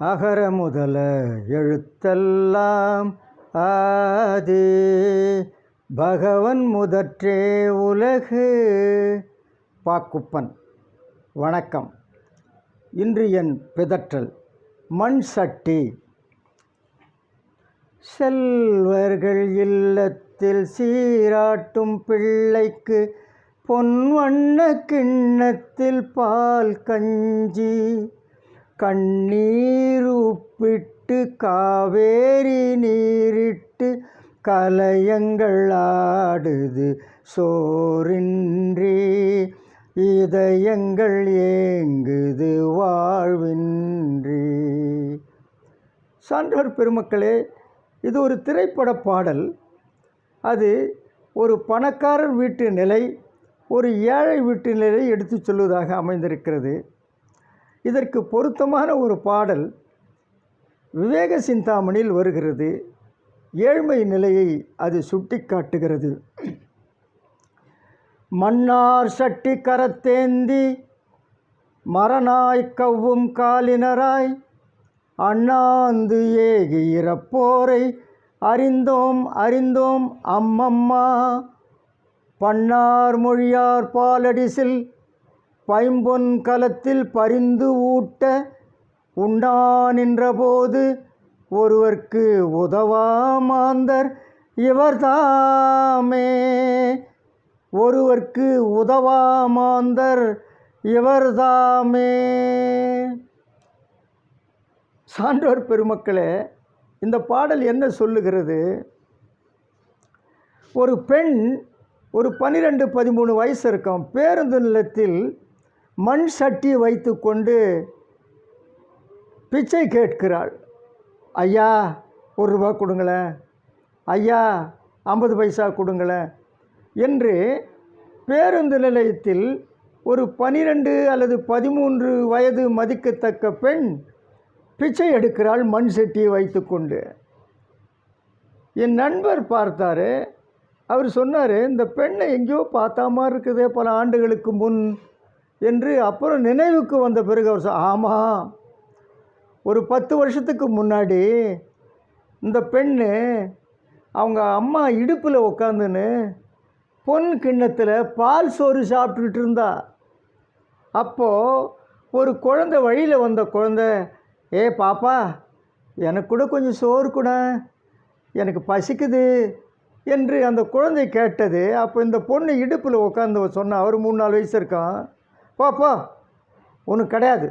அகர முதல எழுத்தெல்லாம் ஆதி. பகவன் முதற்றே உலகு. பாக்குப்பன் வணக்கம். இன்று என் பிதற்றல் மண் சட்டி. செல்வர்கள் இல்லத்தில் சீராட்டும் பிள்ளைக்கு பொன்வண்ண கிண்ணத்தில் பால் கஞ்சி. கண்ணீர் உப்பிட்டு காவேரி நீரிட்டு கலையங்கள் ஆடுது சோரின்றி. இதயங்கள் ஏங்குது வாழ்வின்றி. சான்றோர் பெருமக்களே இது ஒரு திரைப்பட பாடல். அது ஒரு பணக்காரர் வீட்டு நிலை ஒரு ஏழை வீட்டு நிலை எடுத்துச் சொல்வதாக அமைந்திருக்கிறது. இதற்கு பொருத்தமான ஒரு பாடல் விவேக சிந்தாமணியில் வருகிறது. ஏழ்மை நிலையை அது சுட்டி காட்டுகிறது மன்னார் சட்டி கரத்தேந்தி மரநாய் கவ்வும் காலினராய் அண்ணாந்து ஏகி இறப்போரை அறிந்தோம் அறிந்தோம் அம்மம்மா. பன்னார் மொழியார் பாலடிசில் பைம்பொன் கலத்தில் பரிந்து ஊட்ட உண்டா நின்றபோது ஒருவர்க்கு உதவாமாந்தர் இவர்தாமே. ஒருவர்க்கு உதவாமாந்தர் இவர்தாமே. சான்றோர் பெருமக்களே இந்த பாடல் என்ன சொல்லுகிறது? ஒரு பெண் ஒரு பன்னிரெண்டு பதிமூணு வயசு இருக்கும் பேருந்து நிலத்தில் மண் சட்டி வைத்து கொண்டு பிச்சை கேட்கிறாள். ஐயா ஒரு ரூபா கொடுங்களேன். ஐயா ஐம்பது பைசா கொடுங்களேன் என்று பேருந்து நிலையத்தில் ஒரு பனிரெண்டு அல்லது பதிமூன்று வயது மதிக்கத்தக்க பெண் பிச்சை எடுக்கிறாள் மண் சட்டியை வைத்துக்கொண்டு. என் நண்பர் பார்த்தார். அவர் சொன்னார் இந்த பெண்ணை எங்கேயோ பார்த்தா மாதிரி இருக்குதே பல ஆண்டுகளுக்கு முன். என்று அப்புறம் நினைவுக்கு வந்த பிறகு அவர் ஆமாம் ஒரு பத்து வருஷத்துக்கு முன்னாடி இந்த பெண்ணு அவங்க அம்மா இடுப்பில் உட்காந்துன்னு பொன் கிண்ணத்தில் பால் சோறு சாப்பிட்டுக்கிட்டு இருந்தா. அப்போது ஒரு குழந்தை வழியில் வந்த குழந்தை ஏ பாப்பா எனக்கு கூட கொஞ்சம் சோறு கூட எனக்கு பசிக்குது என்று அந்த குழந்தை கேட்டது. அப்போ இந்த பொண்ணு இடுப்பில் உட்காந்து சொன்ன அவர் மூணு நாலு வயசு இருக்கான். பாப்பா ஒன்றும் கிடையாது.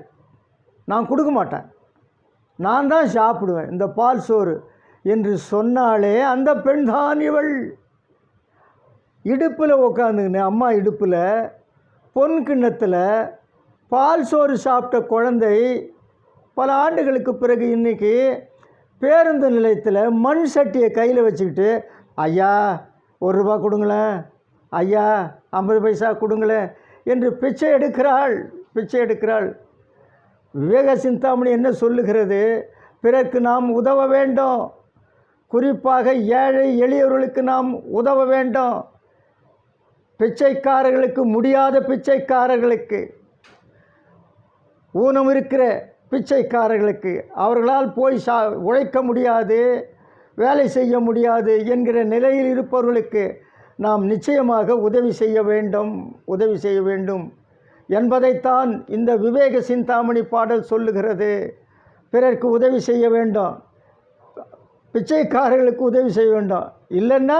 நான் கொடுக்க மாட்டேன். நான் தான் சாப்பிடுவேன். இந்த பால் சோறு என்று சொன்னாலே அந்த பெண் தான் இவள். இடுப்பில் உட்காந்துக்கின்னு அம்மா இடுப்பில் பொன் கிண்ணத்தில் பால் சோறு சாப்பிட்ட குழந்தை பல ஆண்டுகளுக்கு பிறகு இன்றைக்கி பேருந்து நிலையத்தில் மண் சட்டியை கையில் வச்சுக்கிட்டு ஐயா ஒரு ரூபா கொடுங்களேன். ஐயா ஐம்பது பைசா கொடுங்களேன். என்று பிச்சை எடுக்கிறாள். பிச்சை எடுக்கிறாள். விவேக சிந்தாமணி என்ன சொல்லுகிறது? பிறர்க்கு நாம் உதவ வேண்டும். குறிப்பாக ஏழை எளியவர்களுக்கு நாம் உதவ வேண்டும். பிச்சைக்காரர்களுக்கு முடியாத பிச்சைக்காரர்களுக்கு. ஊனம் இருக்கிற பிச்சைக்காரர்களுக்கு. அவர்களால் போய் சா உழைக்க முடியாது. வேலை செய்ய முடியாது என்கிற நிலையில் இருப்பவர்களுக்கு நாம் நிச்சயமாக உதவி செய்ய வேண்டும் உதவி செய்ய வேண்டும் என்பதைத்தான் இந்த விவேக சிந்தாமணி பாடல் சொல்லுகிறது. பிறர்க்கு உதவி செய்ய வேண்டும். பிச்சைக்காரர்களுக்கு உதவி செய்ய வேண்டும். இல்லைன்னா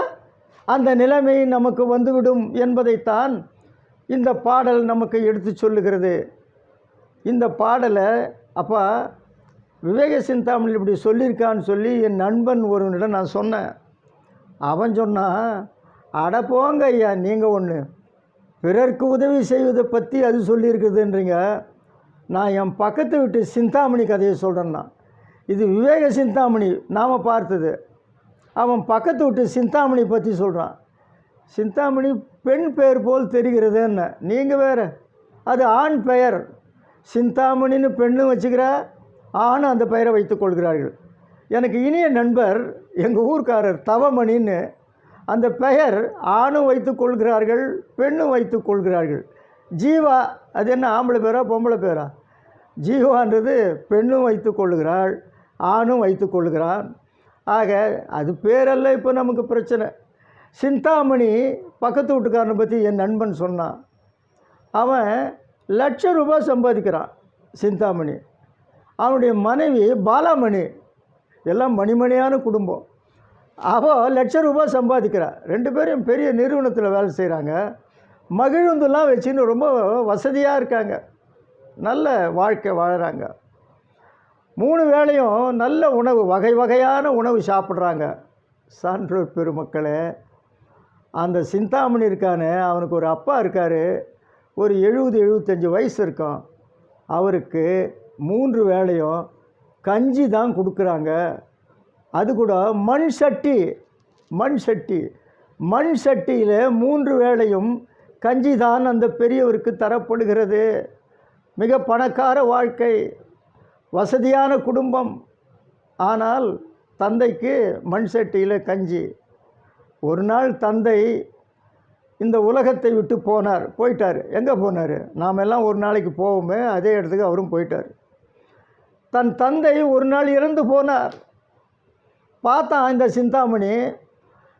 அந்த நிலைமை நமக்கு வந்துவிடும் என்பதைத்தான் இந்த பாடல் நமக்கு எடுத்து சொல்லுகிறது. இந்த பாடலை அப்போ விவேக சிந்தாமணி இப்படி சொல்லியிருக்கான்னு சொல்லி என் நண்பன் ஒருவனிடம் நான் சொன்னேன். அவன் சொன்னான் அட போங்க ஐயா நீங்கள் ஒன்று பிறர்க்கு உதவி செய்வதை பற்றி அது சொல்லியிருக்குதுன்றீங்க நான் என் பக்கத்து வீட்டு சிந்தாமணி கதையை சொல்கிறேன்னா இது விவேக சிந்தாமணி நாம் பார்த்தது. அவன் பக்கத்து வீட்டு சிந்தாமணி பற்றி சொல்கிறான் சிந்தாமணி பெண் பெயர் போல் தெரிகிறது என்ன நீங்கள் வேறு. அது ஆண் பெயர். சிந்தாமணின்னு பெண்ணும் வச்சுக்கிற ஆணும் அந்த பெயரை வைத்துக்கொள்கிறார்கள் எனக்கு இனிய நண்பர் எங்கள் ஊர்க்காரர் தவமணின்னு அந்த பெயர் ஆணும் வைத்து கொள்கிறார்கள் பெண்ணும் வைத்துக் கொள்கிறார்கள். ஜீவா அது என்ன ஆம்பளை பேரா பொம்பளை பேரா? ஜீவான்றது பெண்ணும் வைத்து கொள்ளுகிறாள் ஆணும் வைத்து கொள்கிறான். ஆக அது பேரல்ல இப்போ நமக்கு பிரச்சனை. சிந்தாமணி பக்கத்து வீட்டுக்காரனை பற்றி என் நண்பன் சொன்னான். அவன் லட்ச ரூபாய் சம்பாதிக்கிறான் சிந்தாமணி. அவனுடைய மனைவி பாலாமணி. எல்லாம் மணிமணியான குடும்பம். அவள் லட்ச ரூபாய் சம்பாதிக்கிறா. ரெண்டு பேரும் பெரிய நிறுவனத்தில் வேலை செய்கிறாங்க மகிழுந்துலாம் வச்சுன்னு ரொம்ப வசதியாக இருக்காங்க. நல்ல வாழ்க்கை வாழ்கிறாங்க மூணு வேளையும் நல்ல உணவு வகை வகையான உணவு சாப்பிட்றாங்க. சான்றோர் பெருமக்களே அந்த சிந்தாமணி இருக்கானே அவனுக்கு ஒரு அப்பா இருக்கார். ஒரு எழுபது எழுபத்தஞ்சி வயசு இருக்கும். அவருக்கு மூன்று வேளையும் கஞ்சி தான் கொடுக்குறாங்க. அது கூட மண் சட்டி மண் சட்டி. மண் சட்டியில் மூன்று வேளையும் கஞ்சி தான் அந்த பெரியவருக்கு தரப்படுகிறது. மிக பணக்கார வாழ்க்கை வசதியான குடும்பம். ஆனால் தந்தைக்கு மண் சட்டியில் கஞ்சி. ஒரு நாள் தந்தை இந்த உலகத்தை விட்டு போனார். போயிட்டார். எங்கே போனார்? நாம் எல்லாம் ஒரு நாளைக்கு போவோமே அதே இடத்துக்கு அவரும் போயிட்டார். தன் தந்தை ஒரு நாள் இறந்து போனார். பார்த்தான் இந்த சிந்தாமணி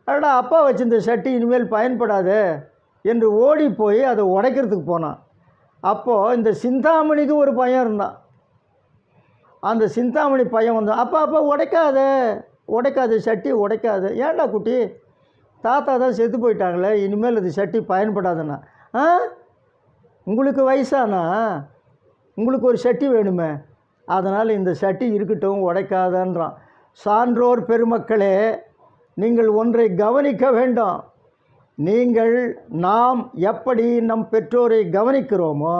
அடடா அப்பா வச்சிருந்த சட்டி இனிமேல் பயன்படாதே என்று ஓடி போய் அதை உடைக்கிறதுக்கு போனான். அப்போது இந்த சிந்தாமணிக்கு ஒரு பையன் இருந்தான். அந்த சிந்தாமணி பையன் வந்தான் அப்பா அப்பா உடைக்காத உடைக்காது சட்டி உடைக்காது. ஏன்டா குட்டி? தாத்தா தான் செத்து போயிட்டாங்களே இனிமேல் இது சட்டி பயன்படாதுண்ணா ஆ? உங்களுக்கு வயசானா? உங்களுக்கு ஒரு சட்டி வேணுமே. அதனால் இந்த சட்டி இருக்கட்டும் உடைக்காதன்றான். சான்றோர் பெருமக்களே நீங்கள் ஒன்றை கவனிக்க வேண்டும். நீங்கள் நாம் எப்படி நம் பெற்றோரை கவனிக்கிறோமோ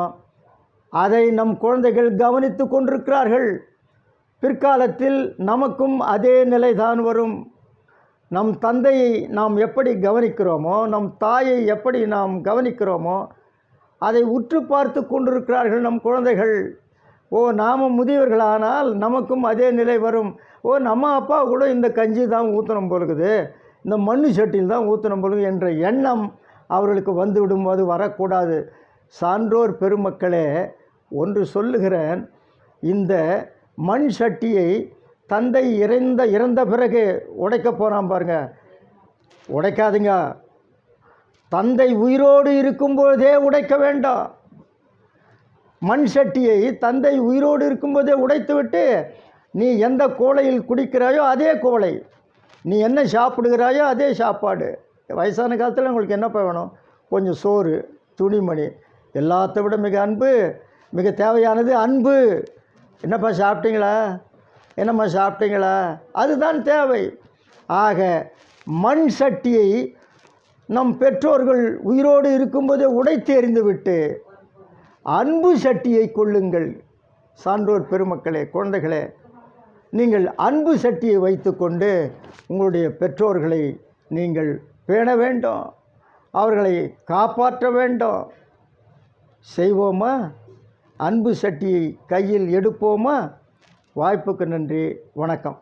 அதை நம் குழந்தைகள் கவனித்து கொண்டிருக்கிறார்கள். பிற்காலத்தில் நமக்கும் அதே நிலைதான் வரும். நம் தந்தையை நாம் எப்படி கவனிக்கிறோமோ நம் தாயை எப்படி நாம் கவனிக்கிறோமோ அதை உற்று பார்த்து கொண்டிருக்கிறார்கள் நம் குழந்தைகள். ஓ நாம் முதியவர்களானால் நமக்கும் அதே நிலை வரும். ஓ நம்ம அப்பா கூட இந்த கஞ்சி தான் ஊற்றணும் போலுக்குது இந்த மண் சட்டியில் தான் ஊற்றணும் போலுக்கு என்ற எண்ணம் அவர்களுக்கு வந்து விடும்போது வரக்கூடாது. சான்றோர் பெருமக்களே ஒன்று சொல்லுகிறேன். இந்த மண் சட்டியை தந்தை இறந்த இறந்த பிறகு உடைக்க போகிறான் பாருங்க. உடைக்காதுங்க. தந்தை உயிரோடு இருக்கும்போதே உடைக்க வேண்டாம். மண் சட்டியை தந்தை உயிரோடு இருக்கும்போதே உடைத்துவிட்டு நீ எந்த கோலையில் குடிக்கிறாயோ அதே கோலை. நீ என்ன சாப்பிடுகிறாயோ அதே சாப்பாடு. வயசான காலத்தில் உங்களுக்கு என்னப்பா வேணும்? கொஞ்சம் சோறு துணிமணி. எல்லாத்த விட மிக அன்பு மிக தேவையானது அன்பு. என்னப்பா சாப்பிட்டீங்களா? என்னம்மா சாப்பிட்டீங்களா? அதுதான் தேவை. ஆக மண் சட்டியை நம் பெற்றோர்கள் உயிரோடு இருக்கும்போதே உடைத்து எறிந்துவிட்டு அன்பு சட்டியை கொள்ளுங்கள். சான்றோர் பெருமக்களே குழந்தைகளே நீங்கள் அன்பு சட்டியை வைத்துக்கொண்டு உங்களுடைய பெற்றோர்களை நீங்கள் பேண வேண்டும். அவர்களை காப்பாற்ற வேண்டும். செய்வோமா? அன்பு சட்டியை கையில் எடுப்போமா? வாய்ப்புக்கு நன்றி வணக்கம்.